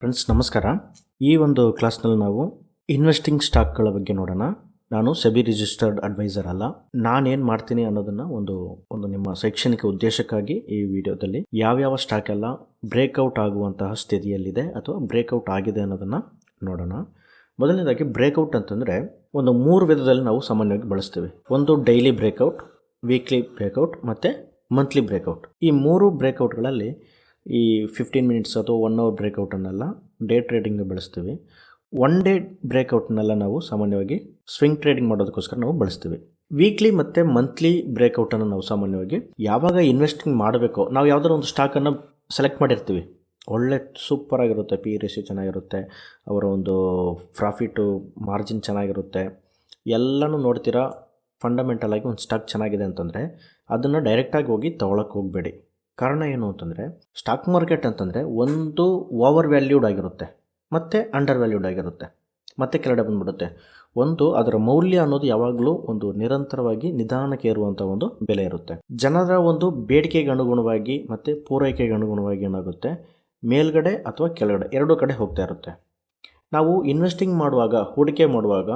Friends, ನಮಸ್ಕಾರ. ಈ ಒಂದು ಕ್ಲಾಸ್ನಲ್ಲಿ ನಾವು ಇನ್ವೆಸ್ಟಿಂಗ್ ಸ್ಟಾಕ್ಗಳ ಬಗ್ಗೆ ನೋಡೋಣ. ನಾನು ಸೆಬಿ ರಿಜಿಸ್ಟರ್ಡ್ ಅಡ್ವೈಸರ್ ಅಲ್ಲ. ನಾನೇನು ಮಾಡ್ತೀನಿ ಅನ್ನೋದನ್ನ ಒಂದು ಒಂದು ನಿಮ್ಮ ಶೈಕ್ಷಣಿಕ ಉದ್ದೇಶಕ್ಕಾಗಿ ಈ ವಿಡಿಯೋದಲ್ಲಿ ಯಾವ್ಯಾವ ಸ್ಟಾಕ್ ಎಲ್ಲ ಬ್ರೇಕ್ಔಟ್ ಆಗುವಂತಹ ಸ್ಥಿತಿಯಲ್ಲಿದೆ ಅಥವಾ ಬ್ರೇಕ್ಔಟ್ ಆಗಿದೆ ಅನ್ನೋದನ್ನು ನೋಡೋಣ. ಮೊದಲನೇದಾಗಿ ಬ್ರೇಕ್ಔಟ್ ಅಂತಂದರೆ ಒಂದು ಮೂರು ವಿಧದಲ್ಲಿ ನಾವು ಸಾಮಾನ್ಯವಾಗಿ ಬಳಸ್ತೀವಿ. ಒಂದು ಡೈಲಿ ಬ್ರೇಕ್ಔಟ್ ವೀಕ್ಲಿ ಬ್ರೇಕ್ಔಟ್ ಮತ್ತು ಮಂತ್ಲಿ ಬ್ರೇಕ್ಔಟ್ ಈ ಮೂರು ಬ್ರೇಕ್ಔಟ್ಗಳಲ್ಲಿ ಈ ಫಿಫ್ಟೀನ್ ಮಿನಿಟ್ಸ್ ಅಥವಾ ಒನ್ ಅವರ್ ಬ್ರೇಕ್ಔಟನ್ನೆಲ್ಲ ಡೇ ಟ್ರೇಡಿಂಗ್ ಬಳಸ್ತೀವಿ. ಒನ್ ಡೇ ಬ್ರೇಕ್ಔಟ್ನೆಲ್ಲ ನಾವು ಸಾಮಾನ್ಯವಾಗಿ ಸ್ವಿಂಗ್ ಟ್ರೇಡಿಂಗ್ ಮಾಡೋದಕ್ಕೋಸ್ಕರ ನಾವು ಬಳಸ್ತೀವಿ. ವೀಕ್ಲಿ ಮತ್ತು ಮಂತ್ಲಿ ಬ್ರೇಕ್ಔಟನ್ನು ನಾವು ಸಾಮಾನ್ಯವಾಗಿ ಯಾವಾಗ ಇನ್ವೆಸ್ಟಿಂಗ್ ಮಾಡಬೇಕೋ, ನಾವು ಯಾವುದಾದ್ರು ಒಂದು ಸ್ಟಾಕನ್ನು ಸೆಲೆಕ್ಟ್ ಮಾಡಿರ್ತೀವಿ. ಒಳ್ಳೆ ಸೂಪರ್ ಆಗಿರುತ್ತೆ ಪಿ ರೇಷಿಯೋ ಚೆನ್ನಾಗಿರುತ್ತೆ, ಅವರ ಒಂದು ಪ್ರಾಫಿಟು ಮಾರ್ಜಿನ್ ಚೆನ್ನಾಗಿರುತ್ತೆ. ಎಲ್ಲನೂ ನೋಡ್ತೀರಾ ಫಂಡಮೆಂಟಲ್ ಆಗಿ ಒಂದು ಸ್ಟಾಕ್ ಚೆನ್ನಾಗಿದೆ ಅಂತಂದರೆ, ಅದನ್ನು ಡೈರೆಕ್ಟಾಗಿ ಹೋಗಿ ತೊಗೊಳಕ್ಕೆ ಹೋಗಬೇಡಿ. ಕಾರಣ ಏನು ಅಂತಂದರೆ ಸ್ಟಾಕ್ ಮಾರ್ಕೆಟ್ ಅಂತಂದರೆ ಒಂದು ಓವರ್ ವ್ಯಾಲ್ಯೂಡ್ ಆಗಿರುತ್ತೆ, ಮತ್ತು ಅಂಡರ್ ವ್ಯಾಲ್ಯೂಡ್ ಆಗಿರುತ್ತೆ, ಮತ್ತೆ ಕೆಳಗಡೆ ಬಂದ್ಬಿಡುತ್ತೆ. ಒಂದು, ಅದರ ಮೌಲ್ಯ ಅನ್ನೋದು ಯಾವಾಗಲೂ ಒಂದು ನಿರಂತರವಾಗಿ ನಿಧಾನಕ್ಕೆ ಇರುವಂಥ ಒಂದು ಬೆಲೆ ಇರುತ್ತೆ. ಜನರ ಒಂದು ಬೇಡಿಕೆಗೆ ಅನುಗುಣವಾಗಿ ಮತ್ತು ಪೂರೈಕೆಗೆ ಅನುಗುಣವಾಗಿ ಏನಾಗುತ್ತೆ? ಮೇಲ್ಗಡೆ ಅಥವಾ ಕೆಳಗಡೆ, ಎರಡೂ ಕಡೆ ಹೋಗ್ತಾ ಇರುತ್ತೆ. ನಾವು ಇನ್ವೆಸ್ಟಿಂಗ್ ಮಾಡುವಾಗ, ಹೂಡಿಕೆ ಮಾಡುವಾಗ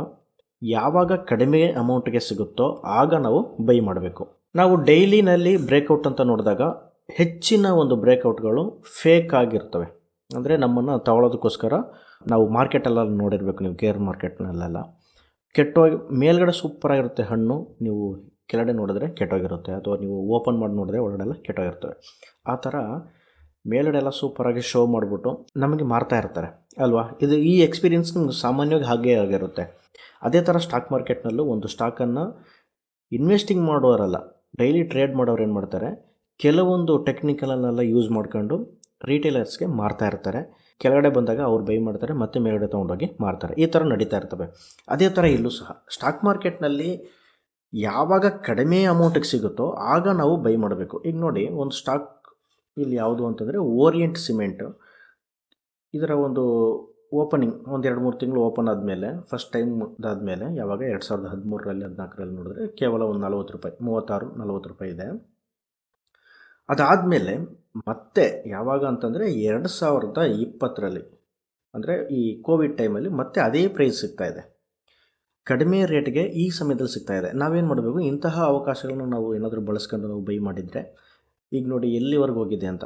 ಯಾವಾಗ ಕಡಿಮೆ ಅಮೌಂಟ್ಗೆ ಸಿಗುತ್ತೋ, ಆಗ ನಾವು ಬೈ ಮಾಡಬೇಕು. ನಾವು ಡೈಲಿನಲ್ಲಿ ಬ್ರೇಕ್ಔಟ್ ಅಂತ ನೋಡಿದಾಗ ಹೆಚ್ಚಿನ ಒಂದು ಬ್ರೇಕ್ಔಟ್ಗಳು ಫೇಕ್ ಆಗಿರ್ತವೆ. ಅಂದರೆ ನಮ್ಮನ್ನು ತಗೊಳ್ಳೋದಕ್ಕೋಸ್ಕರ ನಾವು ಮಾರ್ಕೆಟಲ್ಲ ನೋಡಿರ್ಬೇಕು, ನೀವು ಗೇರ್ ಮಾರ್ಕೆಟ್ನಲ್ಲೆಲ್ಲ. ಕೆಟ್ಟೋಗಿ, ಮೇಲ್ಗಡೆ ಸೂಪರಾಗಿರುತ್ತೆ ಹಣ್ಣು, ನೀವು ಕೆಳಗಡೆ ನೋಡಿದ್ರೆ ಕೆಟ್ಟೋಗಿರುತ್ತೆ, ಅಥವಾ ನೀವು ಓಪನ್ ಮಾಡಿ ನೋಡಿದ್ರೆ ಒಳಗಡೆಲ್ಲ ಕೆಟ್ಟೋಗಿರ್ತವೆ. ಆ ಥರ ಮೇಲ್ಗಡೆ ಎಲ್ಲ ಸೂಪರಾಗಿ ಶೋ ಮಾಡಿಬಿಟ್ಟು ನಮಗೆ ಮಾರ್ತಾ ಇರ್ತಾರೆ, ಅಲ್ವಾ? ಇದು ಈ ಎಕ್ಸ್ಪೀರಿಯನ್ಸ್ ನಿಮ್ಗೆ ಸಾಮಾನ್ಯವಾಗಿ ಹಾಗೇ ಆಗಿರುತ್ತೆ. ಅದೇ ಥರ ಸ್ಟಾಕ್ ಮಾರ್ಕೆಟ್ನಲ್ಲೂ ಒಂದು ಸ್ಟಾಕನ್ನು ಇನ್ವೆಸ್ಟಿಂಗ್ ಮಾಡೋರಲ್ಲ ಡೈಲಿ ಟ್ರೇಡ್ ಮಾಡೋರು ಏನು ಮಾಡ್ತಾರೆ? ಕೆಲವೊಂದು ಟೆಕ್ನಿಕಲನ್ನೆಲ್ಲ ಯೂಸ್ ಮಾಡ್ಕೊಂಡು ರೀಟೇಲರ್ಸ್ಗೆ ಮಾರ್ತಾ ಇರ್ತಾರೆ. ಕೆಳಗಡೆ ಬಂದಾಗ ಅವ್ರು ಬೈ ಮಾಡ್ತಾರೆ, ಮತ್ತೆ ಮೇಲ್ಗಡೆ ತೊಗೊಂಡೋಗಿ ಮಾರ್ತಾರೆ. ಈ ಥರ ನಡೀತಾ ಇರ್ತವೆ. ಅದೇ ಥರ ಇಲ್ಲೂ ಸಹ, ಸ್ಟಾಕ್ ಮಾರ್ಕೆಟ್ನಲ್ಲಿ ಯಾವಾಗ ಕಡಿಮೆ ಅಮೌಂಟಿಗೆ ಸಿಗುತ್ತೋ ಆಗ ನಾವು ಬೈ ಮಾಡಬೇಕು. ಈಗ ನೋಡಿ, ಒಂದು ಸ್ಟಾಕ್ ಇಲ್ಲಿ ಯಾವುದು ಅಂತಂದರೆ ಓರಿಯೆಂಟ್ ಸಿಮೆಂಟ್. ಇದರ ಒಂದು ಓಪನಿಂಗ್, ಒಂದು ಎರಡು ಮೂರು ತಿಂಗಳು ಓಪನ್ ಆದಮೇಲೆ, ಫಸ್ಟ್ ಟೈಮ್ ಆದಮೇಲೆ ಯಾವಾಗ ಎರಡು ಸಾವಿರದ ಹದಿಮೂರರಲ್ಲಿ, ಹದಿನಾಲ್ಕರಲ್ಲಿ ನೋಡಿದ್ರೆ ಕೇವಲ ಒಂದು ನಲ್ವತ್ತು ರೂಪಾಯಿ, ಮೂವತ್ತಾರು ನಲ್ವತ್ತು ರೂಪಾಯಿ ಇದೆ. ಅದಾದಮೇಲೆ ಮತ್ತೆ ಯಾವಾಗ ಅಂತಂದರೆ ಎರಡು ಸಾವಿರದ ಇಪ್ಪತ್ತರಲ್ಲಿ. ಅಂದರೆ ಈ ಕೋವಿಡ್ ಟೈಮಲ್ಲಿ ಮತ್ತೆ ಅದೇ ಪ್ರೈಸ್ ಸಿಗ್ತಾ ಇದೆ. ಕಡಿಮೆ ರೇಟ್ಗೆ ಈ ಸಮಯದಲ್ಲಿ ಸಿಗ್ತಾ ಇದೆ. ನಾವೇನು ಮಾಡಬೇಕು? ಇಂತಹ ಅವಕಾಶಗಳನ್ನು ನಾವು ಏನಾದರೂ ಬಳಸ್ಕೊಂಡು ನಾವು ಬೈ ಮಾಡಿದರೆ ಈಗ ನೋಡಿ ಎಲ್ಲಿವರೆಗೂ ಹೋಗಿದೆ ಅಂತ.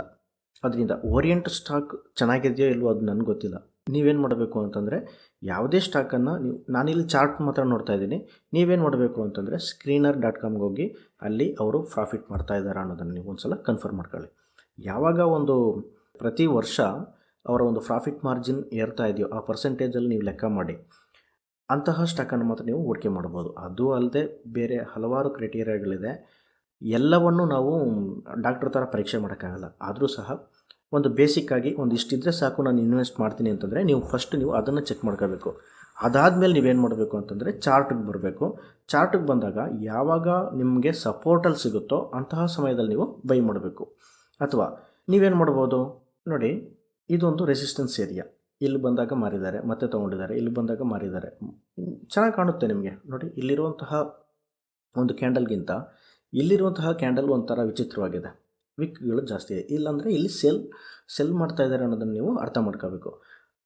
ಅದರಿಂದ ಓರಿಯೆಂಟ್ ಸ್ಟಾಕ್ ಚೆನ್ನಾಗಿದೆಯೋ ಇಲ್ವೋ ಅದು ನನಗೆ ಗೊತ್ತಿಲ್ಲ. ನೀವೇನು ಮಾಡಬೇಕು ಅಂತಂದರೆ ಯಾವುದೇ ಸ್ಟಾಕನ್ನು ನೀವು, ನಾನಿಲ್ಲಿ ಚಾರ್ಟ್ ಮಾತ್ರ ನೋಡ್ತಾ ಇದ್ದೀನಿ. ನೀವೇನು ಮಾಡಬೇಕು ಅಂತಂದರೆ ಸ್ಕ್ರೀನರ್ ಡಾಟ್ ಕಾಮ್ಗೆ ಹೋಗಿ ಅಲ್ಲಿ ಅವರು ಪ್ರಾಫಿಟ್ ಮಾಡ್ತಾ ಇದ್ದಾರೆ ಅನ್ನೋದನ್ನು ನೀವು ಒಂದು ಸಲ ಕನ್ಫರ್ಮ್ ಮಾಡ್ಕೊಳ್ಳಿ. ಯಾವಾಗ ಒಂದು ಪ್ರತಿ ವರ್ಷ ಅವರ ಒಂದು ಪ್ರಾಫಿಟ್ ಮಾರ್ಜಿನ್ ಏರ್ತಾ ಇದೆಯೋ ಆ ಪರ್ಸೆಂಟೇಜಲ್ಲಿ ನೀವು ಲೆಕ್ಕ ಮಾಡಿ, ಅಂತಹ ಸ್ಟಾಕನ್ನು ಮಾತ್ರ ನೀವು ಹೂಡಿಕೆ ಮಾಡ್ಬೋದು. ಅದು ಅಲ್ಲದೆ ಬೇರೆ ಹಲವಾರು ಕ್ರೈಟೀರಿಯಾಗಳಿದೆ ಎಲ್ಲವನ್ನು ನಾವು ಡಾಕ್ಟ್ರ್ ಥರ ಪರೀಕ್ಷೆ ಮಾಡೋಕ್ಕಾಗಲ್ಲ. ಆದರೂ ಸಹ ಒಂದು ಬೇಸಿಕ್ಕಾಗಿ ಒಂದು ಇಷ್ಟಿದ್ರೆ ಸಾಕು, ನಾನು ಇನ್ವೆಸ್ಟ್ ಮಾಡ್ತೀನಿ ಅಂತಂದರೆ ನೀವು ಫಸ್ಟ್ ನೀವು ಅದನ್ನು ಚೆಕ್ ಮಾಡ್ಕೋಬೇಕು ಅದಾದಮೇಲೆ ನೀವೇನು ಮಾಡಬೇಕು ಅಂತಂದರೆ ಚಾರ್ಟಿಗೆ ಬರಬೇಕು. ಚಾರ್ಟಿಗೆ ಬಂದಾಗ ಯಾವಾಗ ನಿಮಗೆ ಸಪೋರ್ಟಲ್ಲಿ ಸಿಗುತ್ತೋ ಅಂತಹ ಸಮಯದಲ್ಲಿ ನೀವು ಬೈ ಮಾಡಬೇಕು. ಅಥವಾ ನೀವೇನು ಮಾಡ್ಬೋದು? ನೋಡಿ, ಇದೊಂದು ರೆಸಿಸ್ಟೆನ್ಸ್ ಏರಿಯಾ ಇಲ್ಲಿ ಬಂದಾಗ ಮಾರಿದ್ದಾರೆ, ಮತ್ತೆ ತೊಗೊಂಡಿದ್ದಾರೆ, ಇಲ್ಲಿ ಬಂದಾಗ ಮಾರಿದ್ದಾರೆ. ಚೆನ್ನಾಗಿ ಕಾಣುತ್ತೆ ನಿಮಗೆ. ನೋಡಿ, ಇಲ್ಲಿರುವಂತಹ ಒಂದು ಕ್ಯಾಂಡಲ್ಗಿಂತ ಇಲ್ಲಿರುವಂತಹ ಕ್ಯಾಂಡಲ್ ಒಂಥರ ವಿಚಿತ್ರವಾಗಿದೆ. ವಿಕ್ಗಳು ಜಾಸ್ತಿ ಇದೆ. ಇಲ್ಲಾಂದರೆ ಇಲ್ಲಿ ಸೆಲ್ ಸೆಲ್ ಮಾಡ್ತಾ ಇದ್ದಾರೆ ಅನ್ನೋದನ್ನು ನೀವು ಅರ್ಥ ಮಾಡ್ಕೋಬೇಕು.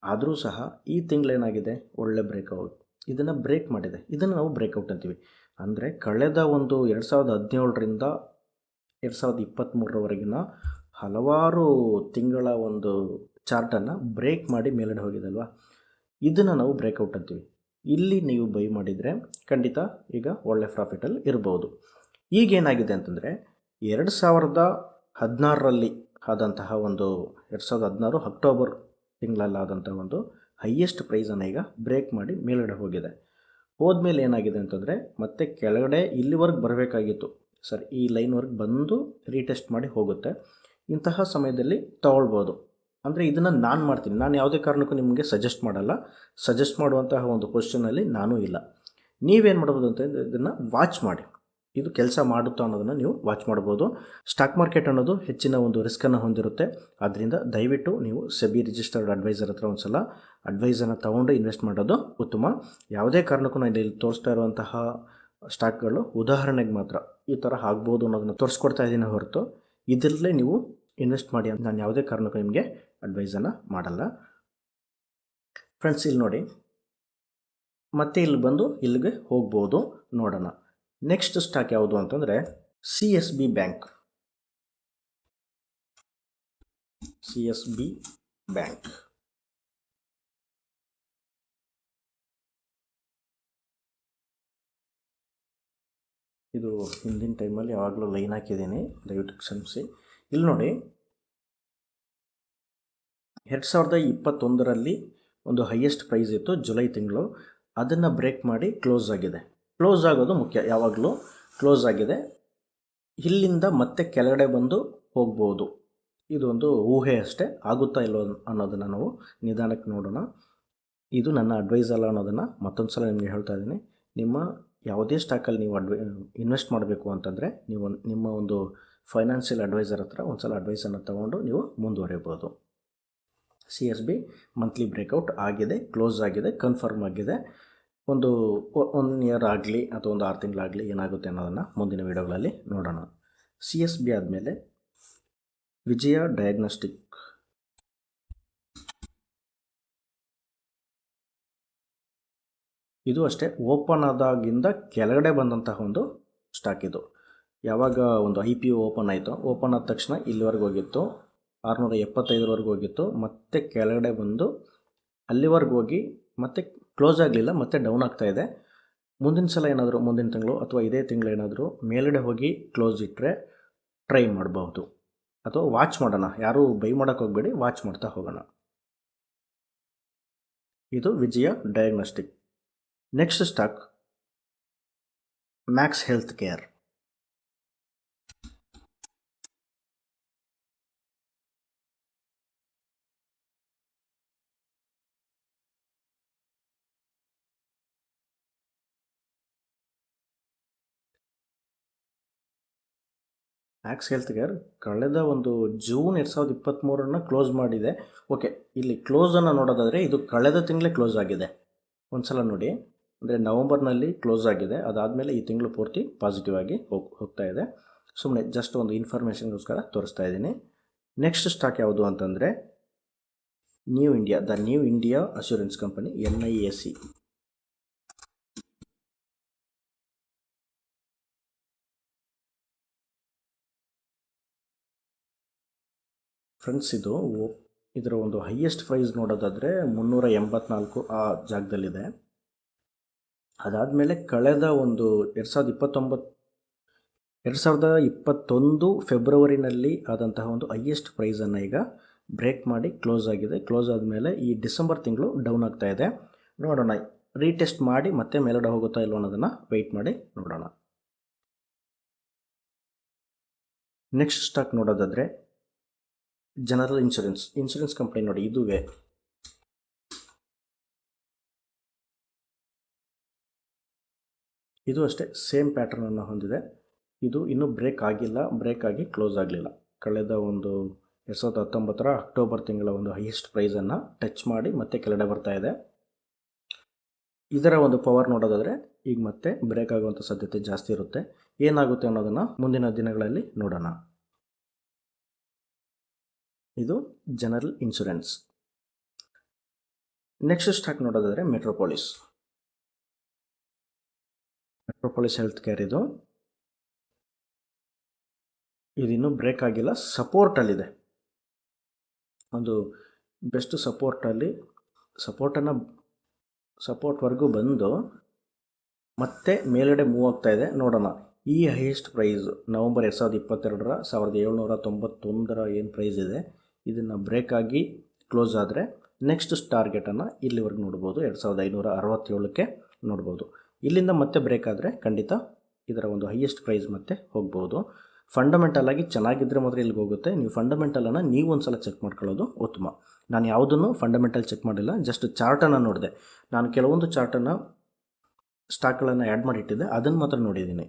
ಆದರೂ ಸಹ ಈ ತಿಂಗಳೇನಾಗಿದೆ ಒಳ್ಳೆ ಬ್ರೇಕ್ಔಟ್ ಇದನ್ನು ಬ್ರೇಕ್ ಮಾಡಿದೆ. ಇದನ್ನು ನಾವು ಬ್ರೇಕ್ಔಟ್ ಅಂತೀವಿ. ಅಂದರೆ ಕಳೆದ ಒಂದು ಎರಡು ಸಾವಿರದ ಹದಿನೇಳರಿಂದ ಎರಡು ಸಾವಿರದ ಇಪ್ಪತ್ತ್ಮೂರರವರೆಗಿನ ಹಲವಾರು ತಿಂಗಳ ಒಂದು ಚಾರ್ಟನ್ನು ಬ್ರೇಕ್ ಮಾಡಿ ಮೇಲ್ಗಡೆ ಹೋಗಿದಲ್ವಾ? ಇದನ್ನು ನಾವು ಬ್ರೇಕ್ಔಟ್ ಅಂತೀವಿ. ಇಲ್ಲಿ ನೀವು ಬೈ ಮಾಡಿದರೆ ಖಂಡಿತ ಈಗ ಒಳ್ಳೆ ಪ್ರಾಫಿಟಲ್ಲಿ ಇರ್ಬೋದು. ಈಗೇನಾಗಿದೆ ಅಂತಂದರೆ ಎರಡು ಸಾವಿರದ ಹದಿನಾರರಲ್ಲಿ ಆದಂತಹ ಒಂದು ಎರಡು ಸಾವಿರದ ಹದಿನಾರು ಅಕ್ಟೋಬರ್ ತಿಂಗಳಲ್ಲಾದಂಥ ಒಂದು ಹೈಯೆಸ್ಟ್ ಪ್ರೈಸನ್ನು ಈಗ ಬ್ರೇಕ್ ಮಾಡಿ ಮೇಲ್ಗಡೆ ಹೋಗಿದೆ. ಹೋದ್ಮೇಲೆ ಏನಾಗಿದೆ ಅಂತಂದರೆ ಮತ್ತೆ ಕೆಳಗಡೆ ಇಲ್ಲಿವರೆಗೆ ಬರಬೇಕಾಗಿತ್ತು. ಸರ್, ಈ ಲೈನ್ವರೆಗೆ ಬಂದು ರೀಟೆಸ್ಟ್ ಮಾಡಿ ಹೋಗುತ್ತೆ. ಇಂತಹ ಸಮಯದಲ್ಲಿ ತಗೊಳ್ಬೋದು. ಅಂದರೆ ಇದನ್ನು ನಾನು ಮಾಡ್ತೀನಿ. ನಾನು ಯಾವುದೇ ಕಾರಣಕ್ಕೂ ನಿಮಗೆ ಸಜೆಸ್ಟ್ ಮಾಡಲ್ಲ. ಸಜೆಸ್ಟ್ ಮಾಡುವಂತಹ ಒಂದು ಪೊಸಿಷನಲ್ಲಿ ನಾನೂ ಇಲ್ಲ. ನೀವೇನು ಮಾಡ್ಬೋದು ಅಂತ ಇದನ್ನು ವಾಚ್ ಮಾಡಿ. ಇದು ಕೆಲಸ ಮಾಡುತ್ತಾ ಅನ್ನೋದನ್ನು ನೀವು ವಾಚ್ ಮಾಡ್ಬೋದು ಸ್ಟಾಕ್ ಮಾರ್ಕೆಟ್ ಅನ್ನೋದು ಹೆಚ್ಚಿನ ಒಂದು ರಿಸ್ಕನ್ನು ಹೊಂದಿರುತ್ತೆ. ಆದ್ದರಿಂದ ದಯವಿಟ್ಟು ನೀವು ಸೆಬಿ ರಿಜಿಸ್ಟರ್ಡ್ ಅಡ್ವೈಸರ್ ಹತ್ರ ಒಂದು ಸಲ ಅಡ್ವೈಸನ್ನು ತೊಗೊಂಡು ಇನ್ವೆಸ್ಟ್ ಮಾಡೋದು ಉತ್ತಮ. ಯಾವುದೇ ಕಾರಣಕ್ಕೂ ನಾನು ಇಲ್ಲಿ ತೋರಿಸ್ತಾ ಇರುವಂತಹ ಸ್ಟಾಕ್ಗಳು ಉದಾಹರಣೆಗೆ ಮಾತ್ರ ಈ ಥರ ಆಗ್ಬೋದು ಅನ್ನೋದನ್ನು ತೋರಿಸ್ಕೊಡ್ತಾ ಇದ್ದೀನಿ ಹೊರತು. ಇದರಲ್ಲೇ ನೀವು ಇನ್ವೆಸ್ಟ್ ಮಾಡಿ ಅಂತ ನಾನು ಯಾವುದೇ ಕಾರಣಕ್ಕೂ ನಿಮಗೆ ಅಡ್ವೈಸನ್ನು ಮಾಡಲ್ಲ. ಫ್ರೆಂಡ್ಸ್ ಇಲ್ಲಿ ನೋಡಿ. ಮತ್ತೆ ಇಲ್ಲಿ ಬಂದು ಇಲ್ಲಿಗೆ ಹೋಗ್ಬೋದು. ನೋಡೋಣ. ನೆಕ್ಸ್ಟ್ ಸ್ಟಾಕ್ ಯಾವುದು ಅಂತಂದರೆ C S B bank C S B bank ಇದು ಹಿಂದಿನ ಟೈಮಲ್ಲಿ ಯಾವಾಗಲೂ ಲೈನ್ ಹಾಕಿದ್ದೀನಿ, ದಯವಿಟ್ಟು ಕ್ಷಮಿಸಿ. ಇಲ್ಲಿ ನೋಡಿ, ಎರಡು ಸಾವಿರದ ಇಪ್ಪತ್ತೊಂದರಲ್ಲಿ ಒಂದು ಹೈಯೆಸ್ಟ್ ಪ್ರೈಸ್ ಇತ್ತು ಜುಲೈ ತಿಂಗಳು. ಅದನ್ನು ಬ್ರೇಕ್ ಮಾಡಿ ಕ್ಲೋಸ್ ಆಗಿದೆ. ಕ್ಲೋಸ್ ಆಗೋದು ಮುಖ್ಯ, ಯಾವಾಗಲೂ ಕ್ಲೋಸ್ ಆಗಿದೆ. ಇಲ್ಲಿಂದ ಮತ್ತೆ ಕೆಳಗಡೆ ಬಂದು ಹೋಗ್ಬೋದು. ಇದೊಂದು ಊಹೆ ಅಷ್ಟೇ, ಆಗುತ್ತಾ ಇಲ್ಲೋ ಅನ್ನೋದನ್ನು ನಾವು ನಿಧಾನಕ್ಕೆ ನೋಡೋಣ. ಇದು ನನ್ನ ಅಡ್ವೈಸ್ ಅಲ್ಲ ಅನ್ನೋದನ್ನು ಮತ್ತೊಂದು ಸಲ ನಿಮಗೆ ಹೇಳ್ತಾ ಇದ್ದೀನಿ. ನಿಮ್ಮ ಯಾವುದೇ ಸ್ಟಾಕಲ್ಲಿ ನೀವು ಅಡ್ವೈ ಇನ್ವೆಸ್ಟ್ ಮಾಡಬೇಕು ಅಂತಂದರೆ ನೀವು ನಿಮ್ಮ ಒಂದು ಫೈನಾನ್ಷಿಯಲ್ ಅಡ್ವೈಸರ್ ಹತ್ರ ಒಂದು ಸಲ ಅಡ್ವೈಸನ್ನು ತಗೊಂಡು ನೀವು ಮುಂದುವರಿಬೋದು. C S B monthly breakout ಆಗಿದೆ ಕ್ಲೋಸ್ ಆಗಿದೆ ಕನ್ಫರ್ಮ್ ಆಗಿದೆ. ಒಂದು ಒನ್ ಇಯರ್ ಆಗಲಿ ಅಥವಾ ಒಂದು ಆರು ತಿಂಗಳಾಗಲಿ ಏನಾಗುತ್ತೆ ಅನ್ನೋದನ್ನು ಮುಂದಿನ ವೀಡಿಯೋಗಳಲ್ಲಿ ನೋಡೋಣ. ಸಿ ಎಸ್ ಬಿ ಆದಮೇಲೆ ವಿಜಯ ಡಯಾಗ್ನೋಸ್ಟಿಕ್ ಇದು ಅಷ್ಟೇ, ಓಪನ್ ಆದಾಗಿಂದ ಕೆಳಗಡೆ ಬಂದಂತಹ ಒಂದು ಸ್ಟಾಕ್ ಇದು. ಯಾವಾಗ ಒಂದು ಐ ಪಿ ಒ ಓಪನ್ ಆಯಿತು, ಓಪನ್ ಆದ ತಕ್ಷಣ ಇಲ್ಲಿವರೆಗೆ ಹೋಗಿತ್ತು, ಆರುನೂರ ಎಪ್ಪತ್ತೈದರವರೆಗೂ ಹೋಗಿತ್ತು, ಮತ್ತೆ ಕೆಳಗಡೆ ಬಂದು ಅಲ್ಲಿವರೆಗೆ ಹೋಗಿ ಮತ್ತೆ ಕ್ಲೋಸ್ ಆಗಲಿಲ್ಲ, ಮತ್ತೆ ಡೌನ್ ಆಗ್ತಾ ಇದೆ. ಮುಂದಿನ ಸಲ ಏನಾದರೂ, ಮುಂದಿನ ತಿಂಗಳು ಅಥವಾ ಇದೇ ತಿಂಗಳು ಏನಾದರೂ ಮೇಲ್ಗಡೆ ಹೋಗಿ ಕ್ಲೋಸ್ ಇಟ್ಟರೆ ಟ್ರೈ ಮಾಡಬಹುದು. ಅಥವಾ ವಾಚ್ ಮಾಡೋಣ. ಯಾರೂ ಬೈ ಮಾಡೋಕ್ಕೆ ಹೋಗಬೇಡಿ ವಾಚ್ ಮಾಡ್ತಾ ಹೋಗೋಣ. ಇದು Vijaya diagnostic next stock Max health care Max health care ಕಳೆದ ಒಂದು ಜೂನ್ ಎರಡು ಸಾವಿರದ ಇಪ್ಪತ್ತ್ಮೂರನ್ನು ಕ್ಲೋಸ್ ಮಾಡಿದೆ. ಓಕೆ ಇಲ್ಲಿ ಕ್ಲೋಸನ್ನು ನೋಡೋದಾದರೆ ಇದು ಕಳೆದ ತಿಂಗಳೇ ಕ್ಲೋಸ್ ಆಗಿದೆ. ಒಂದು ಸಲ ನೋಡಿ. ಅಂದರೆ ನವಂಬರ್ನಲ್ಲಿ ಕ್ಲೋಸ್ ಆಗಿದೆ. ಅದಾದಮೇಲೆ ಈ ತಿಂಗಳು ಪೂರ್ತಿ ಪಾಸಿಟಿವ್ ಆಗಿ ಹೋಗಿ, ಹೋಗ್ತಾ ಇದೆ. ಸುಮ್ಮನೆ ಜಸ್ಟ್ ಒಂದು ಇನ್ಫಾರ್ಮೇಷನ್ಗೋಸ್ಕರ ತೋರಿಸ್ತಾ ಇದ್ದೀನಿ. ನೆಕ್ಸ್ಟ್ ಸ್ಟಾಕ್ ಯಾವುದು ಅಂತಂದರೆ New India the New India assurance company N I A C friends ಇದು. ಇದರ ಒಂದು ಹೈಯೆಸ್ಟ್ ಪ್ರೈಸ್ ನೋಡೋದಾದರೆ ಮುನ್ನೂರ ಎಂಬತ್ನಾಲ್ಕು ಆ ಜಾಗದಲ್ಲಿದೆ. ಅದಾದಮೇಲೆ ಕಳೆದ ಒಂದು ಎರಡು ಸಾವಿರದ ಇಪ್ಪತ್ತೊಂಬತ್ತು ಎರಡು ಸಾವಿರದ ಇಪ್ಪತ್ತೊಂದು ಫೆಬ್ರವರಿನಲ್ಲಿ ಆದಂತಹ ಒಂದು ಹೈಯೆಸ್ಟ್ ಪ್ರೈಸನ್ನು ಈಗ ಬ್ರೇಕ್ ಮಾಡಿ ಕ್ಲೋಸ್ ಆಗಿದೆ. ಕ್ಲೋಸ್ ಆದಮೇಲೆ ಈ ಡಿಸೆಂಬರ್ ತಿಂಗಳು ಡೌನ್ ಆಗ್ತಾ ಇದೆ. ನೋಡೋಣ ರೀಟೆಸ್ಟ್ ಮಾಡಿ ಮತ್ತೆ ಮೇಲಡೆ ಹೋಗುತ್ತಾ ಇಲ್ವೋ ಅನ್ನೋದನ್ನು ವೆಯ್ಟ್ ಮಾಡಿ ನೋಡೋಣ. ನೆಕ್ಸ್ಟ್ ಸ್ಟಾಕ್ ನೋಡೋದಾದರೆ ಜನರಲ್ ಇನ್ಶೂರೆನ್ಸ್ ಇನ್ಶೂರೆನ್ಸ್ ಕಂಪ್ನಿ ನೋಡಿ ಇದುವೇ. ಇದು ಅಷ್ಟೇ, ಸೇಮ್ ಪ್ಯಾಟರ್ನನ್ನು ಹೊಂದಿದೆ. ಇದು ಇನ್ನೂ ಬ್ರೇಕ್ ಆಗಿಲ್ಲ, ಬ್ರೇಕ್ ಆಗಿ ಕ್ಲೋಸ್ ಆಗಲಿಲ್ಲ. ಕಳೆದ ಒಂದು ಎರಡು ಸಾವಿರದ ಹತ್ತೊಂಬತ್ತರ ಅಕ್ಟೋಬರ್ ತಿಂಗಳ ಒಂದು ಹೈಯೆಸ್ಟ್ ಪ್ರೈಸನ್ನು ಟಚ್ ಮಾಡಿ ಮತ್ತೆ ಕೆಳಗಡೆ ಬರ್ತಾ ಇದೆ. ಇದರ ಒಂದು ಪವರ್ ನೋಡೋದಾದರೆ, ಈಗ ಮತ್ತೆ ಬ್ರೇಕ್ ಆಗುವಂಥ ಸಾಧ್ಯತೆ ಜಾಸ್ತಿ ಇರುತ್ತೆ. ಏನಾಗುತ್ತೆ ಅನ್ನೋದನ್ನು ಮುಂದಿನ ದಿನಗಳಲ್ಲಿ ನೋಡೋಣ. ಇದು ಜನರಲ್ ಇನ್ಶೂರೆನ್ಸ್ ನೆಕ್ಸ್ಟ್ ಸ್ಟಾಕ್ ನೋಡೋದಾದರೆ ಮೆಟ್ರೋಪಾಲಿಸ್ ಮೆಟ್ರೋಪಾಲಿಸ್ ಹೆಲ್ತ್ ಕೇರ್ ಇದು. ಇದಿನ್ನೂ ಬ್ರೇಕ್ ಆಗಿಲ್ಲ ಸಪೋರ್ಟಲ್ಲಿದೆ ಒಂದು ಬೆಸ್ಟ್ ಸಪೋರ್ಟಲ್ಲಿ ಸಪೋರ್ಟನ್ನು ಸಪೋರ್ಟ್ವರೆಗೂ ಬಂದು ಮತ್ತೆ ಮೇಲ್ಗಡೆ ಮೂವ್ ಆಗ್ತಾ ಇದೆ. ನೋಡೋಣ. ಈ ಹೈಯೆಸ್ಟ್ ಪ್ರೈಸ್ ನವಂಬರ್ ಎರಡು ಸಾವಿರದ ಇಪ್ಪತ್ತೆರಡರ, ಸಾವಿರದ ಏಳ್ನೂರ ತೊಂಬತ್ತೊಂದರ ಏನು ಪ್ರೈಸ್ ಇದೆ? ಇದನ್ನು ಬ್ರೇಕ್ ಆಗಿ ಕ್ಲೋಸ್ ಆದರೆ ನೆಕ್ಸ್ಟ್ ಟಾರ್ಗೆಟನ್ನು ಇಲ್ಲಿವರೆಗೆ ನೋಡ್ಬೋದು. ಎರಡು ಸಾವಿರದ ಐನೂರ ಅರವತ್ತೇಳಕ್ಕೆ ನೋಡ್ಬೋದು. ಇಲ್ಲಿಂದ ಮತ್ತೆ ಬ್ರೇಕ್ ಆದರೆ ಖಂಡಿತ ಇದರ ಒಂದು ಹೈಯೆಸ್ಟ್ ಪ್ರೈಸ್ ಮತ್ತೆ ಹೋಗ್ಬೋದು. ಫಂಡಮೆಂಟಲ್ ಆಗಿ ಚೆನ್ನಾಗಿದ್ದರೆ ಮಾತ್ರ ಇಲ್ಲಿಗೆ ಹೋಗುತ್ತೆ. ನೀವು ಫಂಡಮೆಂಟಲನ್ನು ನೀವು ಒಂದು ಸಲ ಚೆಕ್ ಮಾಡ್ಕೊಳ್ಳೋದು ಉತ್ತಮ. ನಾನು ಯಾವುದನ್ನು ಫಂಡಮೆಂಟಲ್ ಚೆಕ್ ಮಾಡಿಲ್ಲ ಜಸ್ಟ್ ಚಾರ್ಟನ್ನು ನೋಡಿದೆ. ನಾನು ಕೆಲವೊಂದು ಚಾರ್ಟನ್ನು ಸ್ಟಾಕ್ಗಳನ್ನು ಆ್ಯಡ್ ಮಾಡಿಟ್ಟಿದ್ದೆ, ಅದನ್ನು ಮಾತ್ರ ನೋಡಿದ್ದೀನಿ.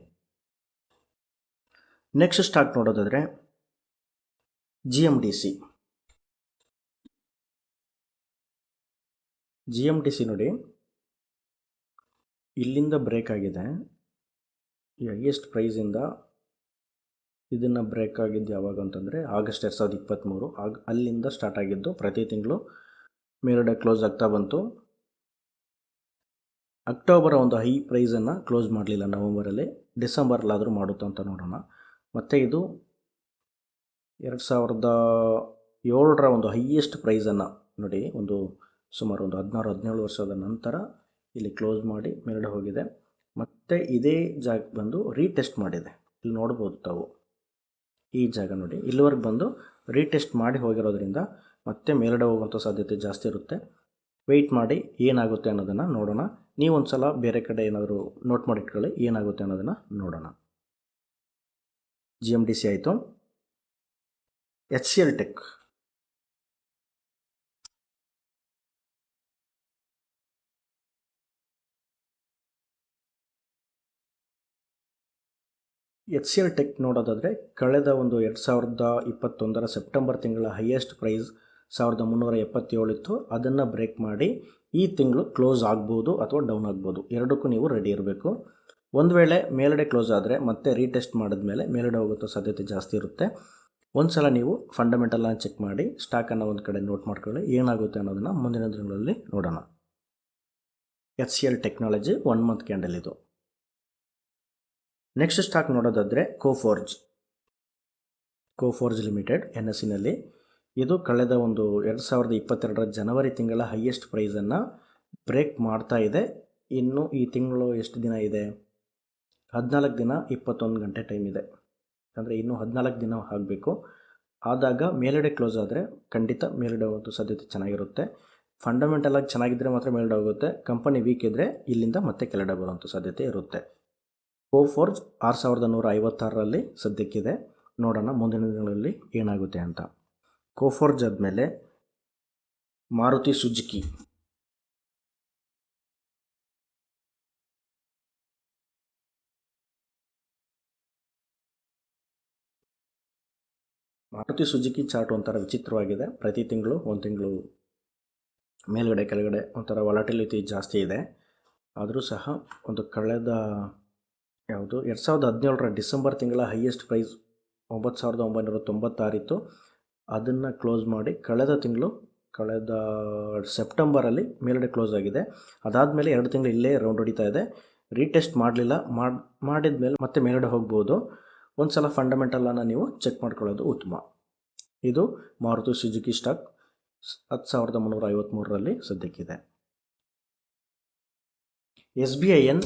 ನೆಕ್ಸ್ಟ್ ಸ್ಟಾಕ್ ನೋಡೋದಾದರೆ G M D C G M T C ನೋಡಿ. ಇಲ್ಲಿಂದ ಬ್ರೇಕ್ ಆಗಿದೆ. ಈ ಹೈಯೆಸ್ಟ್ ಪ್ರೈಸಿಂದ ಇದನ್ನು ಬ್ರೇಕ್ ಆಗಿದ್ದು ಯಾವಾಗ ಅಂತಂದರೆ ಆಗಸ್ಟ್ ಎರಡು ಸಾವಿರದ ಇಪ್ಪತ್ತ್ಮೂರು ಆಗ, ಅಲ್ಲಿಂದ ಸ್ಟಾರ್ಟ್ ಆಗಿದ್ದು ಪ್ರತಿ ತಿಂಗಳು ಮೇಲ್ಗಡೆ ಕ್ಲೋಸ್ ಆಗ್ತಾ ಬಂತು. ಅಕ್ಟೋಬರ್ ಒಂದು ಹೈ ಪ್ರೈಸನ್ನು ಕ್ಲೋಸ್ ಮಾಡಲಿಲ್ಲ ನವಂಬರಲ್ಲಿ ಡಿಸೆಂಬರ್ಲಾದರೂ ಮಾಡುತ್ತೆ ಅಂತ ನೋಡೋಣ. ಮತ್ತು ಇದು ಎರಡು ಸಾವಿರದ ಏಳರ ಒಂದು ಹೈಯೆಸ್ಟ್ ಪ್ರೈಸನ್ನು ನೋಡಿ, ಒಂದು ಸುಮಾರು ಒಂದು ಹದಿನಾರು, ಹದಿನೇಳು ವರ್ಷದ ನಂತರ ಇಲ್ಲಿ ಕ್ಲೋಸ್ ಮಾಡಿ ಮೇಲೆ ಹೋಗಿದೆ. ಮತ್ತೆ ಇದೇ ಜಾಗಕ್ಕೆ ಬಂದು ರೀಟೆಸ್ಟ್ ಮಾಡಿದೆ. ಇಲ್ಲಿ ನೋಡ್ಬೋದು ತಾವು. ಈ ಜಾಗ ನೋಡಿ. ಇಲ್ಲಿವರೆಗೆ ಬಂದು ರೀಟೆಸ್ಟ್ ಮಾಡಿ ಹೋಗಿರೋದ್ರಿಂದ ಮತ್ತೆ ಮೇಲ್ಗಡೆ ಹೋಗುವಂಥ ಸಾಧ್ಯತೆ ಜಾಸ್ತಿ ಇರುತ್ತೆ. ವೆಯ್ಟ್ ಮಾಡಿ ಏನಾಗುತ್ತೆ ಅನ್ನೋದನ್ನು ನೋಡೋಣ. ನೀವು ಒಂದು ಸಲ ಬೇರೆ ಕಡೆ ಏನಾದರೂ ನೋಟ್ ಮಾಡಿಟ್ಕೊಳ್ಳಿ ಏನಾಗುತ್ತೆ ಅನ್ನೋದನ್ನು ನೋಡೋಣ. ಜಿ ಎಂ ಡಿ ಸಿ ಆಯಿತು. H C L tech H C L tech ನೋಡೋದಾದರೆ ಕಳೆದ ಒಂದು ಎರಡು ಸಾವಿರದ ಇಪ್ಪತ್ತೊಂದರ ಸೆಪ್ಟೆಂಬರ್ ತಿಂಗಳ ಹೈಯೆಸ್ಟ್ ಪ್ರೈಸ್ ಸಾವಿರದ ಮುನ್ನೂರ ಎಪ್ಪತ್ತೇಳು ಇತ್ತು. ಅದನ್ನು ಬ್ರೇಕ್ ಮಾಡಿ ಈ ತಿಂಗಳು ಕ್ಲೋಸ್ ಆಗ್ಬೋದು ಅಥವಾ ಡೌನ್ ಆಗ್ಬೋದು. ಎರಡಕ್ಕೂ ನೀವು ರೆಡಿ ಇರಬೇಕು. ಒಂದು ವೇಳೆ ಮೇಲಡೆ ಕ್ಲೋಸ್ ಆದರೆ ಮತ್ತೆ ರೀಟೆಸ್ಟ್ ಮಾಡಿದ್ಮೇಲೆ ಮೇಲಡೆ ಹೋಗುತ್ತೋ ಸಾಧ್ಯತೆ ಜಾಸ್ತಿ ಇರುತ್ತೆ. ಒಂದು ಸಲ ನೀವು ಫಂಡಮೆಂಟಲನ್ನು ಚೆಕ್ ಮಾಡಿ ಸ್ಟಾಕನ್ನು ಒಂದು ಕಡೆ ನೋಟ್ ಮಾಡ್ಕೊಳ್ಳಿ, ಏನಾಗುತ್ತೆ ಅನ್ನೋದನ್ನು ಮುಂದಿನ ದಿನಗಳಲ್ಲಿ ನೋಡೋಣ. H C L technology one month candle ಇದು. ನೆಕ್ಸ್ಟ್ ಸ್ಟಾಕ್ ನೋಡೋದಾದರೆ Coforge Coforge limited N S ಸಿನಲ್ಲಿ ಇದು ಕಳೆದ ಒಂದು ಎರಡು ಸಾವಿರದ ಇಪ್ಪತ್ತೆರಡರ ಜನವರಿ ತಿಂಗಳ ಹೈಯೆಸ್ಟ್ ಪ್ರೈಸನ್ನು ಬ್ರೇಕ್ ಮಾಡ್ತಾ ಇದೆ. ಇನ್ನು ಈ ತಿಂಗಳು ಎಷ್ಟು ದಿನ ಇದೆ? ಹದಿನಾಲ್ಕು ದಿನ ಇಪ್ಪತ್ತೊಂದು ಗಂಟೆ ಟೈಮ್ ಇದೆ. ಅಂದರೆ ಇನ್ನೂ ಹದಿನಾಲ್ಕು ದಿನ ಆಗಬೇಕು. ಆದಾಗ ಮೇಲಡೆ ಕ್ಲೋಸ್ ಆದರೆ ಖಂಡಿತ ಮೇಲಡೆ ಹೋಗೋದು ಸಾಧ್ಯತೆ ಚೆನ್ನಾಗಿರುತ್ತೆ. ಫಂಡಮೆಂಟಲಾಗಿ ಚೆನ್ನಾಗಿದ್ದರೆ ಮಾತ್ರ ಮೇಲಡೆ ಹೋಗುತ್ತೆ. ಕಂಪನಿ ವೀಕ್ ಇದ್ದರೆ ಇಲ್ಲಿಂದ ಮತ್ತೆ ಕೆಳಡೆ ಬರುವಂಥ ಸಾಧ್ಯತೆ ಇರುತ್ತೆ. ಕೋಫೋರ್ಜ್ ಆರು ಸಾವಿರದ ನೂರ ಐವತ್ತಾರರಲ್ಲಿ ಸದ್ಯಕ್ಕಿದೆ. ನೋಡೋಣ ಮುಂದಿನ ದಿನಗಳಲ್ಲಿ ಏನಾಗುತ್ತೆ ಅಂತ. ಕೋಫೋರ್ಜ್ ಆದಮೇಲೆ Maruti Suzuki. Maruti Suzuki chart ಒಂಥರ ವಿಚಿತ್ರವಾಗಿದೆ. ಪ್ರತಿ ತಿಂಗಳು, ಒಂದು ತಿಂಗಳು ಮೇಲ್ಗಡೆ, ಕೆಳಗಡೆ ಒಂಥರ ವಾಲಟಿಲಿಟಿ ಜಾಸ್ತಿ ಇದೆ. ಆದರೂ ಸಹ ಒಂದು ಕಳೆದ ಯಾವುದು? ಎರಡು ಸಾವಿರದ ಹದಿನೇಳರ ಡಿಸೆಂಬರ್ ತಿಂಗಳ ಹೈಯೆಸ್ಟ್ ಪ್ರೈಸ್ ಒಂಬತ್ತು ಸಾವಿರದ ಒಂಬೈನೂರ ತೊಂಬತ್ತಾರಿತ್ತು ಅದನ್ನು ಕ್ಲೋಸ್ ಮಾಡಿ ಕಳೆದ ತಿಂಗಳು, ಕಳೆದ ಸೆಪ್ಟೆಂಬರಲ್ಲಿ ಮೇಲ್ಗಡೆ ಕ್ಲೋಸ್ ಆಗಿದೆ. ಅದಾದಮೇಲೆ ಎರಡು ತಿಂಗಳು ಇಲ್ಲೇ ರೌಂಡ್ ಹೊಡಿತಾ ಇದೆ. ರೀಟೆಸ್ಟ್ ಮಾಡಲಿಲ್ಲ. ಮಾಡಿ ಮಾಡಿದ ಮೇಲೆ ಮತ್ತೆ ಮೇಲ್ಗಡೆ ಹೋಗ್ಬೋದು. ಒಂದು ಸಲ ಫಂಡಮೆಂಟಲನ್ನು ನೀವು ಚೆಕ್ ಮಾಡ್ಕೊಳ್ಳೋದು ಉತ್ತಮ. ಇದು ಮಾರುತಿ ಸುಜುಕಿ ಸ್ಟಾಕ್ ಹತ್ತು ಸಾವಿರದ ಮುನ್ನೂರ ಐವತ್ತ್ಮೂರರಲ್ಲಿ ಸದ್ಯಕ್ಕಿದೆ ಎಸ್ ಬಿ ಐ ಎನ್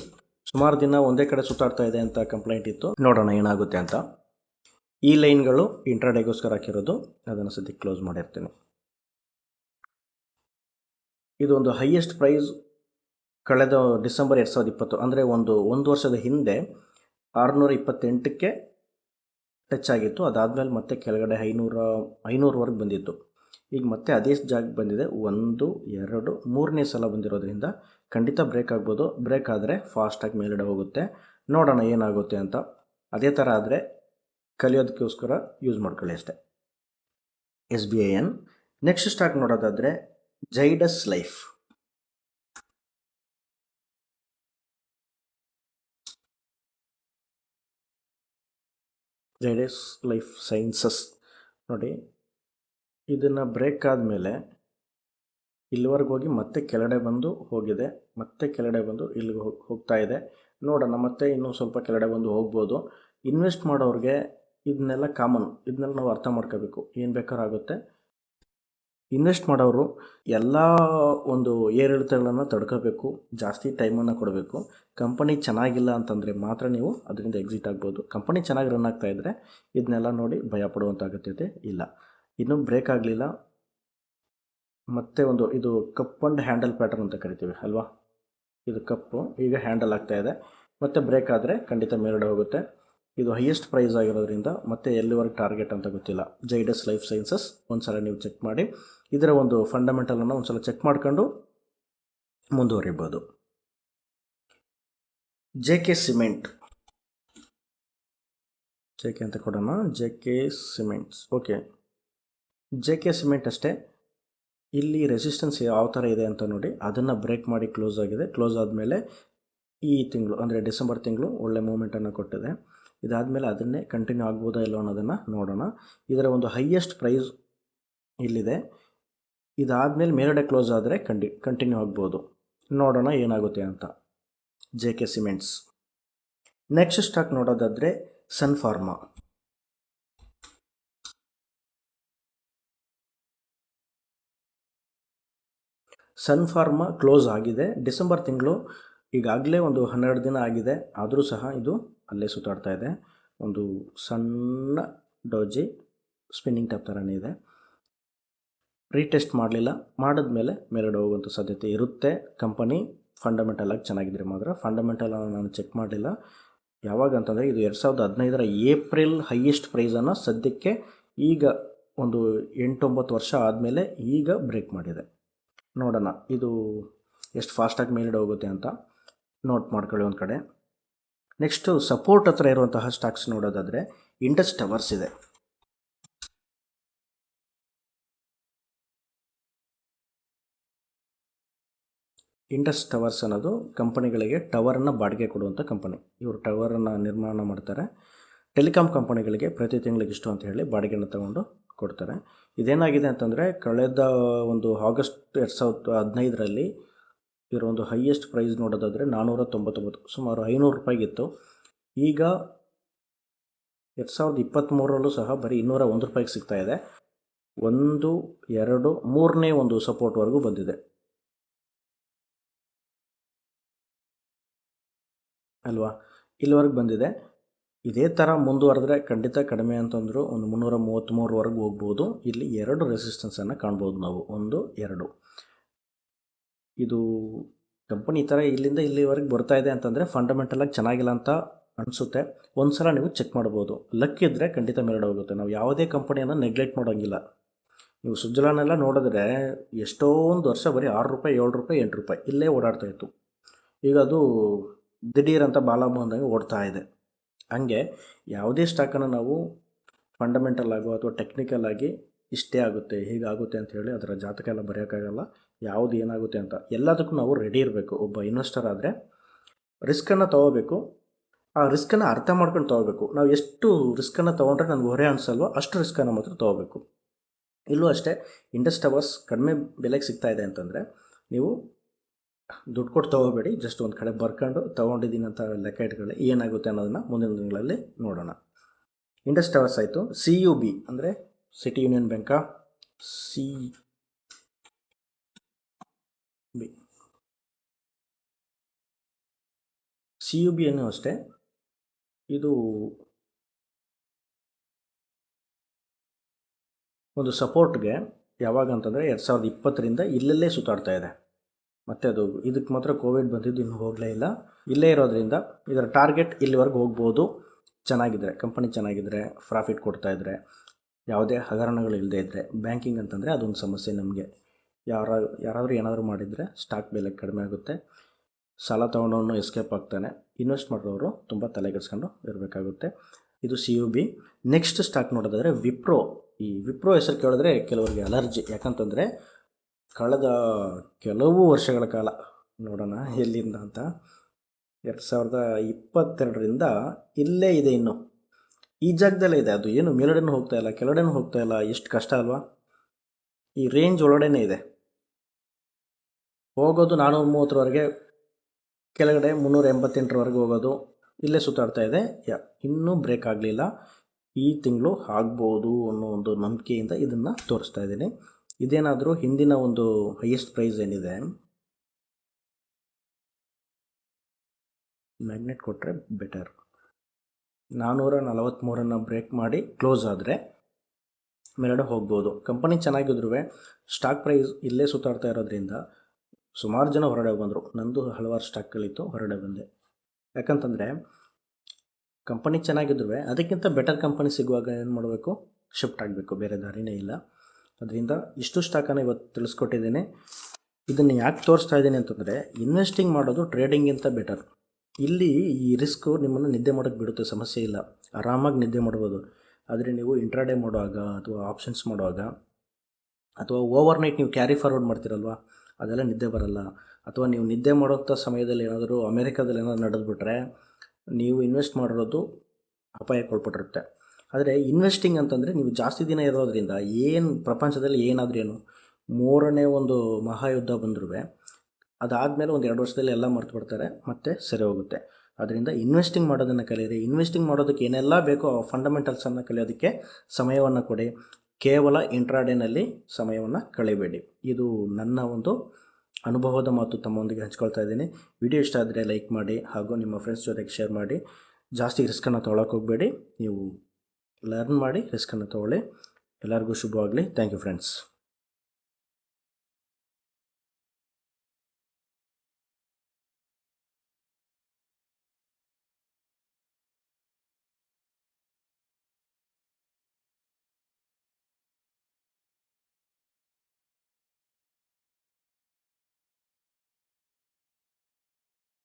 ಸುಮಾರು ದಿನ ಒಂದೇ ಕಡೆ ಸುತ್ತಾಡ್ತಾ ಇದೆ ಅಂತ ಕಂಪ್ಲೇಂಟ್ ಇತ್ತು. ನೋಡೋಣ ಏನಾಗುತ್ತೆ ಅಂತ. ಈ ಲೈನ್ಗಳು ಇಂಟ್ರಾಡೇಗೋಸ್ಕರ ಹಾಕಿರೋದು. ಅದನ್ನು ಸದ್ಯ ಕ್ಲೋಸ್ ಮಾಡಿರ್ತೀನಿ. ಇದೊಂದು ಹೈಯೆಸ್ಟ್ ಪ್ರೈಸ್ ಕಳೆದ ಡಿಸೆಂಬರ್ ಎರಡು ಸಾವಿರದ ಇಪ್ಪತ್ತು, ಅಂದರೆ ಒಂದು ಒಂದು ವರ್ಷದ ಹಿಂದೆ ಆರುನೂರ ಇಪ್ಪತ್ತೆಂಟಕ್ಕೆ ಟಚ್ ಆಗಿತ್ತು. ಅದಾದಮೇಲೆ ಮತ್ತೆ ಕೆಳಗಡೆ ಐನೂರ, ಐನೂರವರೆಗೆ ಬಂದಿತ್ತು. ಈಗ ಮತ್ತೆ ಅದೇ ಜಾಗಕ್ಕೆ ಬಂದಿದೆ. ಒಂದು, ಎರಡು, ಮೂರನೇ ಸಲ ಬಂದಿರೋದ್ರಿಂದ ಖಂಡಿತ ಬ್ರೇಕ್ ಆಗ್ಬೋದು. ಬ್ರೇಕ್ ಆದರೆ ಫಾಸ್ಟಾಗಿ ಮೇಲ್ಗಡೆ ಹೋಗುತ್ತೆ. ನೋಡೋಣ ಏನಾಗುತ್ತೆ ಅಂತ. ಅದೇ ಥರ ಆದರೆ ಕಲಿಯೋದಕ್ಕೋಸ್ಕರ ಯೂಸ್ ಮಾಡ್ಕೊಳ್ಳಿ ಅಷ್ಟೇ. S B I N next stock ನೋಡೋದಾದರೆ Zydus life Zydus life sciences ನೋಡಿ, ಇದನ್ನು ಬ್ರೇಕ್ ಆದಮೇಲೆ ಇಲ್ಲಿವರೆಗೆ ಹೋಗಿ ಮತ್ತೆ ಕೆಳಗಡೆ ಬಂದು ಹೋಗಿದೆ, ಮತ್ತೆ ಕೆಳಗಡೆ ಬಂದು ಇಲ್ಲಿಗೆ ಹೋಗಿ, ಹೋಗ್ತಾ ಇದೆ. ನೋಡೋಣ, ಮತ್ತೆ ಇನ್ನೂ ಸ್ವಲ್ಪ ಕೆಳಗಡೆ ಬಂದು ಹೋಗ್ಬೋದು. ಇನ್ವೆಸ್ಟ್ ಮಾಡೋರಿಗೆ ಇದನ್ನೆಲ್ಲ ಕಾಮನ್ ಇದನ್ನೆಲ್ಲ ನಾವು ಅರ್ಥ ಮಾಡ್ಕೋಬೇಕು. ಏನು ಬೇಕಾದ್ರೂ ಆಗುತ್ತೆ. ಇನ್ವೆಸ್ಟ್ ಮಾಡೋರು ಎಲ್ಲ ಒಂದು ಏರಿಳಿತಗಳನ್ನು ತಡ್ಕೋಬೇಕು, ಜಾಸ್ತಿ ಟೈಮನ್ನು ಕೊಡಬೇಕು. ಕಂಪನಿ ಚೆನ್ನಾಗಿಲ್ಲ ಅಂತಂದರೆ ಮಾತ್ರ ನೀವು ಅದರಿಂದ ಎಕ್ಸಿಟ್ ಆಗ್ಬೋದು. ಕಂಪನಿ ಚೆನ್ನಾಗಿ ರನ್ ಆಗ್ತಾಯಿದ್ರೆ ಇದನ್ನೆಲ್ಲ ನೋಡಿ ಭಯ ಪಡುವಂಥ ಅಗತ್ಯತೆ ಇಲ್ಲ. ಇನ್ನೂ ಬ್ರೇಕ್ ಆಗಲಿಲ್ಲ. ಮತ್ತೆ ಒಂದು ಇದು ಕಪ್ ಆ್ಯಂಡ್ ಹ್ಯಾಂಡಲ್ ಪ್ಯಾಟರ್ನ್ ಅಂತ ಕರಿತೀವಿ, ಅಲ್ವಾ? ಇದು ಕಪ್ಪು ಈಗ ಹ್ಯಾಂಡಲ್ ಆಗ್ತಾ ಇದೆ. ಮತ್ತೆ ಬ್ರೇಕ್ ಆದರೆ ಖಂಡಿತ ಮೇಲ್ಗಡೆ ಹೋಗುತ್ತೆ. ಇದು ಹೈಯೆಸ್ಟ್ ಪ್ರೈಸ್ ಆಗಿರೋದ್ರಿಂದ ಮತ್ತೆ ಎಲ್ಲಿವರೆಗೆ ಟಾರ್ಗೆಟ್ ಅಂತ ಗೊತ್ತಿಲ್ಲ. ಜೈಡಸ್ ಲೈಫ್ ಸೈನ್ಸಸ್ ಒಂದ್ಸಲ ನೀವು ಚೆಕ್ ಮಾಡಿ. ಇದರ ಒಂದು ಫಂಡಮೆಂಟಲನ್ನು ಒಂದು ಸಲ ಚೆಕ್ ಮಾಡ್ಕೊಂಡು ಮುಂದುವರಿಬೋದು. J K cement J K ಅಂತ ಕೊಡೋಣ. J K cements okay J K cement ಅಷ್ಟೇ. ಇಲ್ಲಿ ರೆಸಿಸ್ಟೆನ್ಸ್ ಯಾವ ಥರ ಇದೆ ಅಂತ ನೋಡಿ, ಅದನ್ನು ಬ್ರೇಕ್ ಮಾಡಿ ಕ್ಲೋಸ್ ಆಗಿದೆ. ಕ್ಲೋಸ್ ಆದಮೇಲೆ ಈ ತಿಂಗಳು, ಅಂದರೆ ಡಿಸೆಂಬರ್ ತಿಂಗಳು ಒಳ್ಳೆ ಮೂಮೆಂಟನ್ನು ಕೊಟ್ಟಿದೆ. ಇದಾದಮೇಲೆ ಅದನ್ನೇ ಕಂಟಿನ್ಯೂ ಆಗ್ಬೋದಾ ಇಲ್ಲೋ ಅನ್ನೋದನ್ನು ನೋಡೋಣ. ಇದರ ಒಂದು ಹೈಯೆಸ್ಟ್ ಪ್ರೈಸ್ ಇಲ್ಲಿದೆ. ಇದಾದಮೇಲೆ ಮೇಲ್ಗಡೆ ಕ್ಲೋಸ್ ಆದರೆ ಕಂಡಿ ಕಂಟಿನ್ಯೂ ಆಗ್ಬೋದು. ನೋಡೋಣ ಏನಾಗುತ್ತೆ ಅಂತ. J K cements next stock ನೋಡೋದಾದರೆ Sun Pharma Sun Pharma close ಆಗಿದೆ. ಡಿಸೆಂಬರ್ ತಿಂಗಳು ಈಗಾಗಲೇ ಒಂದು ಹನ್ನೆರಡು ದಿನ ಆಗಿದೆ. ಆದರೂ ಸಹ ಇದು ಅಲ್ಲೇ ಸುತ್ತಾಡ್ತಾ ಇದೆ. ಒಂದು ಸಣ್ಣ ಡೋಜಿ ಸ್ಪಿನ್ನಿಂಗ್ ಟಾಪ್ ಥರನೇ ಇದೆ. ರೀಟೆಸ್ಟ್ ಮಾಡಲಿಲ್ಲ. ಮಾಡಿದ್ಮೇಲೆ ಮೇಲ್ಗಡೆ ಹೋಗುವಂಥ ಸಾಧ್ಯತೆ ಇರುತ್ತೆ. ಕಂಪನಿ ಫಂಡಮೆಂಟಲ್ ಆಗಿ ಮಾತ್ರ. ಫಂಡಮೆಂಟಲ್ ನಾನು ಚೆಕ್ ಮಾಡಲಿಲ್ಲ. ಯಾವಾಗ ಅಂತಂದರೆ ಇದು ಎರಡು ಸಾವಿರದ ಹದಿನೈದರ ಏಪ್ರಿಲ್ ಹೈಯೆಸ್ಟ್ ಪ್ರೈಸನ್ನು ಸದ್ಯಕ್ಕೆ ಈಗ ಒಂದು ಎಂಟೊಂಬತ್ತು ವರ್ಷ ಆದಮೇಲೆ ಈಗ ಬ್ರೇಕ್ ಮಾಡಿದೆ. ನೋಡೋಣ. ಇದು ಎಷ್ಟು ಫಾಸ್ಟಾಗಿ ಮೇಲ್ಗಡೆ ಹೋಗುತ್ತೆ ಅಂತ ನೋಟ್ ಮಾಡ್ಕೊಳ್ಳಿ ಒಂದು ಕಡೆ. ನೆಕ್ಸ್ಟು ಸಪೋರ್ಟ್ ಹತ್ರ ಇರುವಂತಹ ಸ್ಟಾಕ್ಸ್ ನೋಡೋದಾದರೆ ಇಂಡಸ್ ಟವರ್ಸ್ ಇದೆ. ಇಂಡಸ್ ಟವರ್ಸ್ ಅನ್ನೋದು ಕಂಪನಿಗಳಿಗೆ ಟವರನ್ನು ಬಾಡಿಗೆ ಕೊಡುವಂಥ ಕಂಪನಿ. ಇವರು ಟವರನ್ನು ನಿರ್ಮಾಣ ಮಾಡ್ತಾರೆ. ಟೆಲಿಕಾಂ ಕಂಪನಿಗಳಿಗೆ ಪ್ರತಿ ತಿಂಗಳಿಗೆ ಇಷ್ಟು ಅಂತ ಹೇಳಿ ಬಾಡಿಗೆನ ತಗೊಂಡು ಕೊಡ್ತಾರೆ. ಇದೇನಾಗಿದೆ ಅಂತಂದರೆ ಕಳೆದ ಒಂದು ಆಗಸ್ಟ್ ಎರಡು ಸಾವಿರದ ಹದಿನೈದರಲ್ಲಿ ಇದರ ಒಂದು ಹೈಯೆಸ್ಟ್ ಪ್ರೈಸ್ ನೋಡೋದಾದರೆ ನಾನ್ನೂರ ತೊಂಬತ್ತೊಂಬತ್ತು ಸುಮಾರು ಐನೂರು ರೂಪಾಯಿಗಿತ್ತು. ಈಗ ಎರಡು ಸಾವಿರದ ಇಪ್ಪತ್ತ್ಮೂರರಲ್ಲೂ ಸಹ ಬರೀ ಇನ್ನೂರ ಒಂದು ರೂಪಾಯಿಗೆ ಸಿಗ್ತಾ ಇದೆ. ಒಂದು, ಎರಡು, ಮೂರನೇ ಒಂದು ಸಪೋರ್ಟ್ವರೆಗೂ ಬಂದಿದೆ. ಅಲ್ವಾ? ಇಲ್ಲಿವರೆಗೆ ಬಂದಿದೆ. ಇದೇ ಥರ ಮುಂದುವರೆದ್ರೆ ಖಂಡಿತ ಕಡಿಮೆ ಅಂತಂದರೂ ಒಂದು ಮುನ್ನೂರ ಮೂವತ್ತ್ಮೂರವರೆಗೂ ಹೋಗ್ಬೋದು. ಇಲ್ಲಿ ಎರಡು ರೆಸಿಸ್ಟೆನ್ಸನ್ನು ಕಾಣ್ಬೋದು ನಾವು. ಒಂದು, ಎರಡು. ಇದು ಕಂಪನಿ ಈ ಥರ ಇಲ್ಲಿಂದ ಇಲ್ಲಿವರೆಗೆ ಬರ್ತಾ ಇದೆ ಅಂತಂದರೆ ಫಂಡಮೆಂಟಲಾಗಿ ಚೆನ್ನಾಗಿಲ್ಲ ಅಂತ ಅನಿಸುತ್ತೆ. ಒಂದು ಸಲ ನೀವು ಚೆಕ್ ಮಾಡ್ಬೋದು. ಲಕ್ ಇದ್ದರೆ ಖಂಡಿತ ಮೇಲ್ಗಡೆ ಹೋಗುತ್ತೆ. ನಾವು ಯಾವುದೇ ಕಂಪನಿಯನ್ನು ನೆಗ್ಲೆಕ್ಟ್ ಮಾಡೋಂಗಿಲ್ಲ. ನೀವು ಸುಜ್ಜಲಾನೆಲ್ಲ ನೋಡಿದ್ರೆ ಎಷ್ಟೊಂದು ವರ್ಷ ಬರೀ ಆರು ರೂಪಾಯಿ, ಏಳು ರೂಪಾಯಿ, ಎಂಟು ರೂಪಾಯಿ ಇಲ್ಲೇ ಓಡಾಡ್ತಾ ಇತ್ತು. ಈಗ ಅದು ದಿಢೀರ್ ಅಂತ ಬಾಲ ಬಂದಂಗೆ ಓಡ್ತಾ ಇದೆ. ಹಂಗೆ ಯಾವುದೇ ಸ್ಟಾಕನ್ನು ನಾವು ಫಂಡಮೆಂಟಲ್ ಆಗೋ ಅಥವಾ ಟೆಕ್ನಿಕಲ್ ಆಗಿ ಇಷ್ಟೇ ಆಗುತ್ತೆ ಹೀಗಾಗುತ್ತೆ ಅಂತ ಹೇಳಿ ಅದರ ಜಾತಕ ಎಲ್ಲ ಬರೆಯೋಕ್ಕಾಗಲ್ಲ. ಯಾವುದು ಏನಾಗುತ್ತೆ ಅಂತ ಎಲ್ಲದಕ್ಕೂ ನಾವು ರೆಡಿ ಇರಬೇಕು. ಒಬ್ಬ ಇನ್ವೆಸ್ಟರ್ ಆದರೆ ರಿಸ್ಕನ್ನು ತೊಗೋಬೇಕು. ಆ ರಿಸ್ಕನ್ನು ಅರ್ಥ ಮಾಡ್ಕೊಂಡು ತೊಗೋಬೇಕು. ನಾವು ಎಷ್ಟು ರಿಸ್ಕನ್ನು ತೊಗೊಂಡ್ರೆ ನನಗೆ ಹೊರೆ ಅನಿಸಲ್ವೋ ಅಷ್ಟು ರಿಸ್ಕನ್ನು ಮಾತ್ರ ತೊಗೋಬೇಕು. ಇಲ್ಲೂ ಅಷ್ಟೇ ಇಂಡಸ್ಟವರ್ಸ್ ಕಡಿಮೆ ಬೆಲೆಗೆ ಸಿಗ್ತಾ ಇದೆ ಅಂತಂದರೆ ನೀವು ದುಡ್ಡು ಕೊಟ್ಟು ತೊಗೋಬೇಡಿ ಜಸ್ಟ್ ಒಂದು ಕಡೆ ಬರ್ಕೊಂಡು ತೊಗೊಂಡಿದ್ದೀನಿ ಅಂತ ಲೆಕ್ಕ ಇಟ್ಕೊಳ್ಳಿ, ಏನಾಗುತ್ತೆ ಅನ್ನೋದನ್ನು ಮುಂದಿನ ದಿನಗಳಲ್ಲಿ ನೋಡೋಣ. ಇಂಡಸ್ ಟವರ್ಸ್ ಆಯಿತು. ಸಿ ಯು ಬಿ ಅಂದರೆ city union ಬ್ಯಾಂಕಾ C B C U B ಅನ್ನು ಅಷ್ಟೇ. ಇದು ಒಂದು ಸಪೋರ್ಟ್ಗೆ ಯಾವಾಗ ಅಂತಂದರೆ ಎರಡು ಸಾವಿರದ ಇಪ್ಪತ್ತರಿಂದ ಇಲ್ಲಲ್ಲೇ ಸುತ್ತಾಡ್ತಾ ಇದೆ. ಮತ್ತು ಅದು ಇದಕ್ಕೆ ಮಾತ್ರ ಕೋವಿಡ್ ಬಂದಿದ್ದು ಇನ್ನೂ ಹೋಗಲೇ ಇಲ್ಲ. ಇಲ್ಲೇ ಇರೋದ್ರಿಂದ ಇದರ ಟಾರ್ಗೆಟ್ ಇಲ್ಲಿವರೆಗೆ ಹೋಗ್ಬೋದು. ಚೆನ್ನಾಗಿದ್ದರೆ ಕಂಪನಿ ಚೆನ್ನಾಗಿದ್ದರೆ ಪ್ರಾಫಿಟ್ ಕೊಡ್ತಾಯಿದ್ರೆ ಯಾವುದೇ ಹಗರಣಗಳು ಇಲ್ಲದೇ ಇದ್ದರೆ ಬ್ಯಾಂಕಿಂಗ್ ಅಂತಂದರೆ ಅದೊಂದು ಸಮಸ್ಯೆ ನಮಗೆ. ಯಾರ, ಯಾರಾದರೂ ಏನಾದರೂ ಮಾಡಿದರೆ ಸ್ಟಾಕ್ ಬೆಲೆ ಕಡಿಮೆ ಆಗುತ್ತೆ. ಸಾಲ ತೊಗೊಂಡವನು ಎಸ್ಕೇಪ್ ಆಗ್ತಾನೆ. ಇನ್ವೆಸ್ಟ್ ಮಾಡಿರೋರು ತುಂಬ ತಲೆಗೆಡ್ಸ್ಕೊಂಡು ಇರಬೇಕಾಗುತ್ತೆ. ಇದು C U B next stock ನೋಡೋದಾದರೆ ವಿಪ್ರೋ ಈ ವಿಪ್ರೋ ಹೆಸರು ಕೇಳಿದ್ರೆ ಕೆಲವರಿಗೆ ಅಲರ್ಜಿ ಯಾಕಂತಂದರೆ ಕಳೆದ ಕೆಲವು ವರ್ಷಗಳ ಕಾಲ ನೋಡೋಣ ಎಲ್ಲಿಂದ ಅಂತ. ಎರಡು ಸಾವಿರದ ಇಪ್ಪತ್ತೆರಡರಿಂದ ಇಲ್ಲೇ ಇದೆ ಇನ್ನು. ಈ ಜಾಗದಲ್ಲೇ ಇದೆ. ಅದು ಏನು ಮೇಲಡೆನೂ ಹೋಗ್ತಾ ಇಲ್ಲ, ಕೆಳಗಡೆನೂ ಹೋಗ್ತಾ ಇಲ್ಲ. ಎಷ್ಟು ಕಷ್ಟ ಅಲ್ವಾ? ಈ ರೇಂಜ್ ಒಳಗಡೆನೇ ಇದೆ. ಹೋಗೋದು ನಾನ್ನೂರ ಮೂವತ್ತರವರೆಗೆ ಕೆಳಗಡೆ ಮುನ್ನೂರ ಎಂಬತ್ತೆಂಟರವರೆಗೆ ಹೋಗೋದು ಇಲ್ಲೇ ಸುತ್ತಾಡ್ತಾ ಇದೆ. ಯಾ, ಇನ್ನೂ ಬ್ರೇಕ್ ಆಗಲಿಲ್ಲ. ಈ ತಿಂಗಳು ಆಗ್ಬೋದು ಅನ್ನೋ ಒಂದು ನಂಬಿಕೆಯಿಂದ ಇದನ್ನು ತೋರಿಸ್ತಾ ಇದ್ದೀನಿ. ಇದೇನಾದರೂ ಹಿಂದಿನ ಒಂದು ಹೈಯೆಸ್ಟ್ ಪ್ರೈಸ್ ಏನಿದೆ? ಮ್ಯಾಗ್ನೆಟ್ ಕೊಟ್ಟರೆ ಬೆಟರ್ ನಾನ್ನೂರ ನಲವತ್ತ್ಮೂರನ್ನು ಬ್ರೇಕ್ ಮಾಡಿ ಕ್ಲೋಸ್ ಆದರೆ ಮೇಲ್ಗಡೆ ಹೋಗ್ಬೋದು. ಕಂಪನಿ ಚೆನ್ನಾಗಿದ್ರು ಸ್ಟಾಕ್ ಪ್ರೈಸ್ ಇಲ್ಲೇ ಸುತ್ತಾಡ್ತಾ ಇರೋದ್ರಿಂದ ಸುಮಾರು ಜನ ಹೊರಡೆ ಬಂದರು. ನಂದು ಹಲವಾರು ಸ್ಟಾಕ್ಗಳಿತ್ತು ಹೊರಡೆ ಬಂದೆ. ಯಾಕಂತಂದರೆ ಕಂಪನಿ ಚೆನ್ನಾಗಿದ್ರು ಅದಕ್ಕಿಂತ ಬೆಟರ್ ಕಂಪನಿ ಸಿಗುವಾಗ ಏನು ಮಾಡಬೇಕು? ಶಿಫ್ಟ್ ಆಗಬೇಕು, ಬೇರೆ ದಾರಿನೇ ಇಲ್ಲ. ಅದರಿಂದ ಇಷ್ಟು ಸ್ಟಾಕನ್ನು ಇವತ್ತು ತಿಳಿಸ್ಕೊಟ್ಟಿದ್ದೀನಿ. ಇದನ್ನು ಯಾಕೆ ತೋರಿಸ್ತಾ ಇದ್ದೀನಿ ಅಂತಂದರೆ ಇನ್ವೆಸ್ಟಿಂಗ್ ಮಾಡೋದು ಟ್ರೇಡಿಂಗಿಂತ ಬೆಟರ್ ಇಲ್ಲಿ ಈ ರಿಸ್ಕು ನಿಮ್ಮನ್ನು ನಿದ್ದೆ ಮಾಡೋಕ್ಕೆ ಬಿಡುತ್ತೆ, ಸಮಸ್ಯೆ ಇಲ್ಲ. ಆರಾಮಾಗಿ ನಿದ್ದೆ ಮಾಡ್ಬೋದು. ಆದರೆ ನೀವು ಇಂಟ್ರಾಡೇ ಮಾಡುವಾಗ ಅಥವಾ ಆಪ್ಷನ್ಸ್ ಮಾಡುವಾಗ, ಅಥವಾ ಓವರ್ ನೈಟ್ ನೀವು ಕ್ಯಾರಿ ಫಾರ್ವರ್ಡ್ ಮಾಡ್ತಿರಲ್ವ, ಅದೆಲ್ಲ ನಿದ್ದೆ ಬರಲ್ಲ. ಅಥವಾ ನೀವು ನಿದ್ದೆ ಮಾಡೋಂಥ ಸಮಯದಲ್ಲಿ ಏನಾದರೂ ಅಮೇರಿಕಾದಲ್ಲಿ ಏನಾದರೂ ನಡೆದ್ಬಿಟ್ರೆ, ನೀವು ಇನ್ವೆಸ್ಟ್ ಮಾಡಿರೋದು ಅಪಾಯಕ್ಕೊಳ್ಪಟ್ಟಿರುತ್ತೆ ಆದರೆ ಇನ್ವೆಸ್ಟಿಂಗ್ ಅಂತಂದರೆ ನೀವು ಜಾಸ್ತಿ ದಿನ ಇರೋದ್ರಿಂದ ಏನು ಪ್ರಪಂಚದಲ್ಲಿ ಏನಾದರೂ ಏನು ಮೂರನೇ ಒಂದು ಮಹಾಯುದ್ಧ ಬಂದರೂ ಅದಾದಮೇಲೆ ಒಂದು ಎರಡು ವರ್ಷದಲ್ಲಿ ಎಲ್ಲ ಮರ್ತು ಬಿಡ್ತಾರೆ, ಮತ್ತೆ ಸರಿ ಹೋಗುತ್ತೆ. ಅದರಿಂದ ಇನ್ವೆಸ್ಟಿಂಗ್ ಮಾಡೋದನ್ನು ಕಲಿಯಿರಿ. ಇನ್ವೆಸ್ಟಿಂಗ್ ಮಾಡೋದಕ್ಕೆ ಏನೆಲ್ಲ ಬೇಕೋ ಫಂಡಮೆಂಟಲ್ಸನ್ನು ಕಲಿಯೋದಕ್ಕೆ ಸಮಯವನ್ನು ಕೊಡಿ. ಕೇವಲ ಇಂಟ್ರಾಡೇನಲ್ಲಿ ಸಮಯವನ್ನು ಕಳಿಬೇಡಿ. ಇದು ನನ್ನ ಒಂದು ಅನುಭವದ ಮಾತು ತಮ್ಮೊಂದಿಗೆ ಹಂಚ್ಕೊಳ್ತಾ ಇದ್ದೀನಿ. ವಿಡಿಯೋ ಇಷ್ಟ ಆದರೆ ಲೈಕ್ ಮಾಡಿ ಹಾಗೂ ನಿಮ್ಮ ಫ್ರೆಂಡ್ಸ್ ಜೊತೆಗೆ ಶೇರ್ ಮಾಡಿ. ಜಾಸ್ತಿ ರಿಸ್ಕನ್ನು ತೊಗೊಳಕ್ಕೆ ಹೋಗಬೇಡಿ. ನೀವು ಲರ್ನ್ ಮಾಡಿ ರಿಸ್ಕನ್ನು ತೊಗೊಳ್ಳಿ. ಎಲ್ಲರಿಗೂ ಶುಭವಾಗಲಿ. Thank you friends